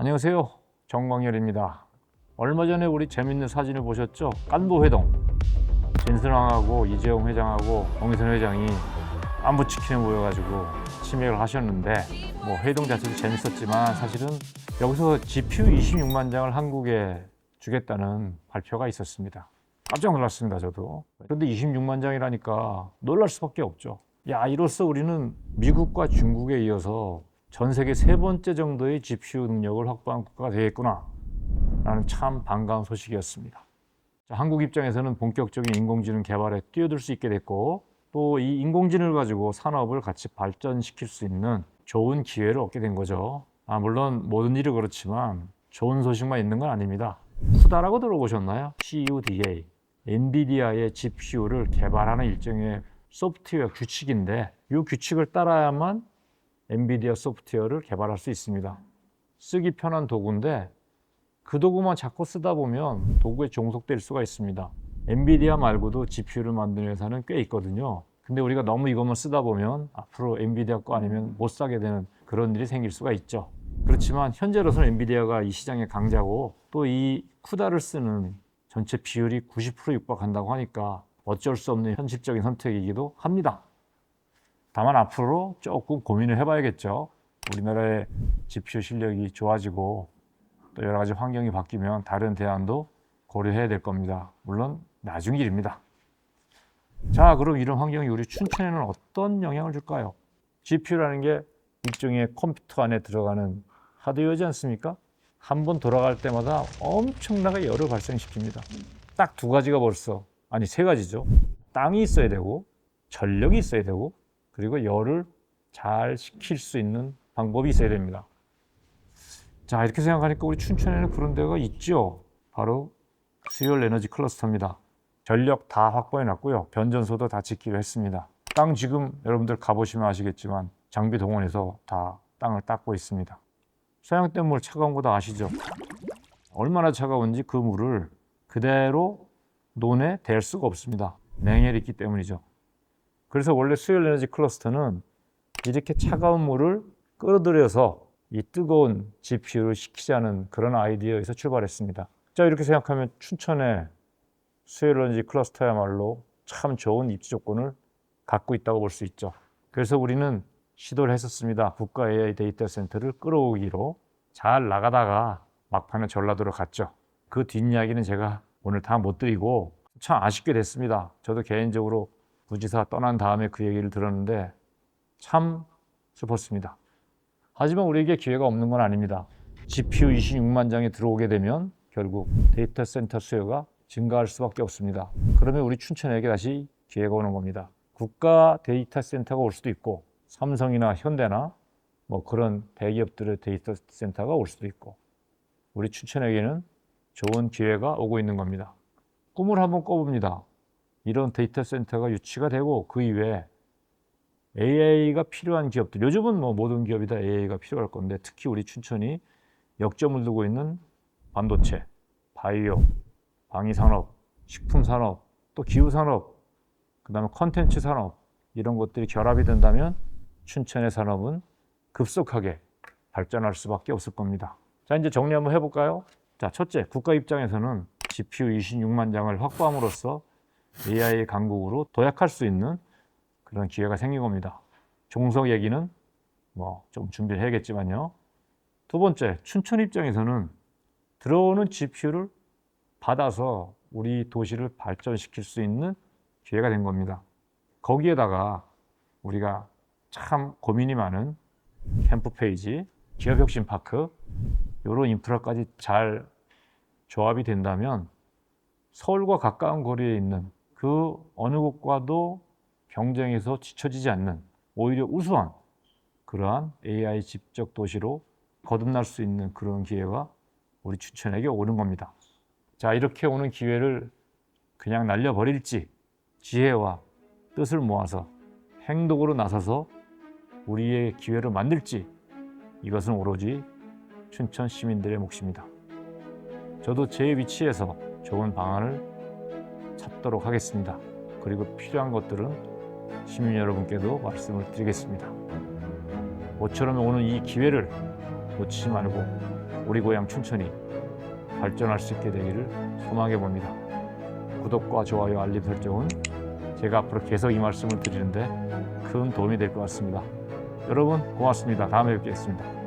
안녕하세요. 정광열입니다. 얼마 전에 우리 재밌는 사진을 보셨죠? 깐부 회동. 진순왕하고 이재용 회장하고 정의선 회장이 안부 치킨에 모여가지고 치맥을 하셨는데 뭐 회동 자체도 재밌었지만 사실은 여기서 GPU 26만 장을 한국에 주겠다는 발표가 있었습니다. 깜짝 놀랐습니다, 저도. 그런데 26만 장이라니까 놀랄 수밖에 없죠. 야, 이로써 우리는 미국과 중국에 이어서 전 세계 세 번째 정도의 GPU 능력을 확보한 국가가 되겠구나. 라는 참 반가운 소식이었습니다. 자, 한국 입장에서는 본격적인 인공지능 개발에 뛰어들 수 있게 됐고 또 이 인공지능을 가지고 산업을 같이 발전시킬 수 있는 좋은 기회를 얻게 된 거죠. 아, 물론 모든 일이 그렇지만 좋은 소식만 있는 건 아닙니다. 쿠다라고 들어보셨나요? CUDA. 엔비디아의 GPU를 개발하는 일종의 소프트웨어 규칙인데 이 규칙을 따라야만 엔비디아 소프트웨어를 개발할 수 있습니다. 쓰기 편한 도구인데 그 도구만 자꾸 쓰다 보면 도구에 종속될 수가 있습니다. 엔비디아 말고도 GPU를 만드는 회사는 꽤 있거든요. 근데 우리가 너무 이것만 쓰다 보면 앞으로 엔비디아 거 아니면 못 사게 되는 그런 일이 생길 수가 있죠. 그렇지만 현재로서는 엔비디아가 이 시장의 강자고 또 이 쿠다를 쓰는 전체 비율이 90% 육박한다고 하니까 어쩔 수 없는 현실적인 선택이기도 합니다. 다만 앞으로 조금 고민을 해봐야겠죠. 우리나라의 GPU 실력이 좋아지고 또 여러 가지 환경이 바뀌면 다른 대안도 고려해야 될 겁니다. 물론 나중 일입니다. 자, 그럼 이런 환경이 우리 춘천에는 어떤 영향을 줄까요? GPU라는 게 일종의 컴퓨터 안에 들어가는 하드웨어지 않습니까? 한 번 돌아갈 때마다 엄청나게 열을 발생시킵니다. 딱 두 가지가 벌써, 아니 세 가지죠. 땅이 있어야 되고, 전력이 있어야 되고, 그리고 열을 잘 식힐 수 있는 방법이 있어야 됩니다. 자, 이렇게 생각하니까 우리 춘천에는 그런 데가 있죠. 바로 수열 에너지 클러스터입니다. 전력 다 확보해 놨고요. 변전소도 다 짓기로 했습니다. 땅 지금 여러분들 가보시면 아시겠지만 장비 동원해서 다 땅을 닦고 있습니다. 서양댐 물 차가운 거 다 아시죠? 얼마나 차가운지 그 물을 그대로 논에 댈 수가 없습니다. 냉혈이 있기 때문이죠. 그래서 원래 수열 에너지 클러스터는 이렇게 차가운 물을 끌어들여서 이 뜨거운 GPU를 식히자는 그런 아이디어에서 출발했습니다. 자 이렇게 생각하면 춘천에 수열 에너지 클러스터야말로 참 좋은 입지 조건을 갖고 있다고 볼 수 있죠. 그래서 우리는 시도를 했었습니다. 국가 AI 데이터 센터를 끌어오기로 잘 나가다가 막판에 전라도로 갔죠. 그 뒷이야기는 제가 오늘 다 못 드리고 참 아쉽게 됐습니다. 저도 개인적으로 부지사 떠난 다음에 그 얘기를 들었는데 참 슬펐습니다. 하지만 우리에게 기회가 없는 건 아닙니다. GPU 26만 장이 들어오게 되면 결국 데이터 센터 수요가 증가할 수밖에 없습니다. 그러면 우리 춘천에게 다시 기회가 오는 겁니다. 국가 데이터 센터가 올 수도 있고 삼성이나 현대나 뭐 그런 대기업들의 데이터 센터가 올 수도 있고 우리 춘천에게는 좋은 기회가 오고 있는 겁니다. 꿈을 한번 꿔봅니다. 이런 데이터 센터가 유치가 되고 그 이외에 AI가 필요한 기업들 요즘은 뭐 모든 기업이 다 AI가 필요할 건데 특히 우리 춘천이 역점을 두고 있는 반도체, 바이오, 방위 산업, 식품 산업, 또 기후 산업, 그다음에 컨텐츠 산업 이런 것들이 결합이 된다면 춘천의 산업은 급속하게 발전할 수밖에 없을 겁니다. 자 이제 정리 한번 해 볼까요? 자 첫째 국가 입장에서는 GPU 26만 장을 확보함으로써 AI 강국으로 도약할 수 있는 그런 기회가 생긴 겁니다. 종속 얘기는 뭐 좀 준비를 해야겠지만요. 두 번째 춘천 입장에서는 들어오는 GPU를 받아서 우리 도시를 발전시킬 수 있는 기회가 된 겁니다. 거기에다가 우리가 참 고민이 많은 캠프 페이지, 기업혁신 파크 이런 인프라까지 잘 조합이 된다면 서울과 가까운 거리에 있는 그 어느 곳과도 경쟁에서 지쳐지지 않는 오히려 우수한 그러한 AI 집적 도시로 거듭날 수 있는 그런 기회가 우리 추천에게 오는 겁니다. 자, 이렇게 오는 기회를 그냥 날려버릴지 지혜와 뜻을 모아서 행동으로 나서서 우리의 기회를 만들지 이것은 오로지 춘천 시민들의 몫입니다. 저도 제 위치에서 좋은 방안을 찾도록 하겠습니다. 그리고 필요한 것들은 시민 여러분께도 말씀을 드리겠습니다. 모처럼 오는 이 기회를 놓치지 말고 우리 고향 춘천이 발전할 수 있게 되기를 소망해 봅니다. 구독과 좋아요, 알림 설정은 제가 앞으로 계속 이 말씀을 드리는데 큰 도움이 될 것 같습니다. 여러분 고맙습니다. 다음에 뵙겠습니다.